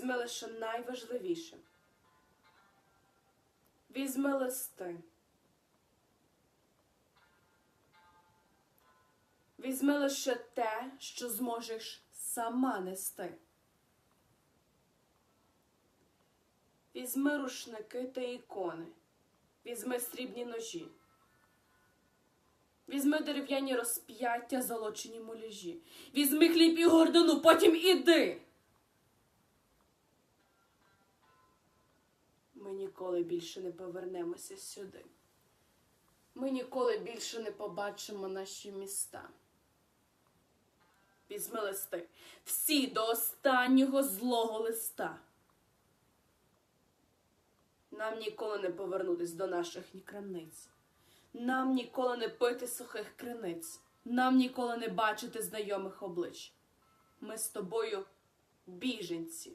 Візьми лише найважливіше. Візьми листи. Візьми лише те, що зможеш сама нести. Візьми рушники та ікони. Візьми срібні ножі. Візьми дерев'яні розп'яття, золочені муляжі. Візьми хліб і гордону, потім іди. Ніколи більше не повернемося сюди. Ми ніколи більше не побачимо наші міста. Візьми листи, всі до останнього злого листа. Нам ніколи не повернутись до наших ні крамниць. Нам ніколи не пити сухих криниць. Нам ніколи не бачити знайомих облич. Ми з тобою біженці.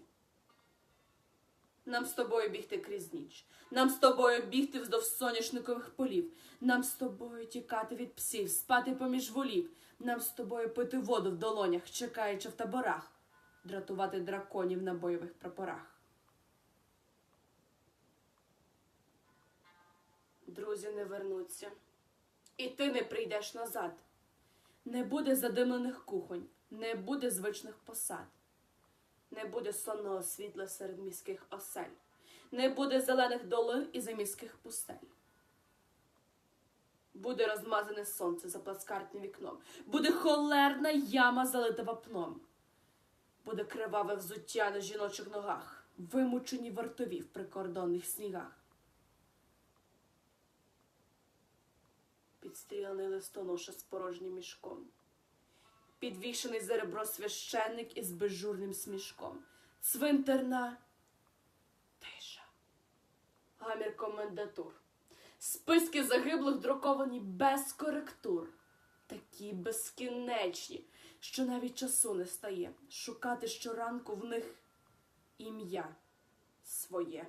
Нам з тобою бігти крізь ніч. Нам з тобою бігти вздовж соняшникових полів. Нам з тобою тікати від псів, спати поміж волів. Нам з тобою пити воду в долонях, чекаючи в таборах, дратувати драконів на бойових прапорах. Друзі не вернуться, і ти не прийдеш назад. Не буде задимлених кухонь, не буде звичних посад, не буде сонного світла серед міських осель, не буде зелених долин і заміських пустель. Буде розмазане сонце за плацкартним вікном, буде холерна яма залита вапном, буде криваве взуття на жіночих ногах, вимучені вартові в прикордонних снігах. підстріляний листоноша з порожнім мішком, підвішений за ребро священник із безжурним смішком, цвинтарна тиша, гамір комендатур, списки загиблих друковані без коректур, такі безкінечні, що навіть часу не стає шукати щоранку в них ім'я своє.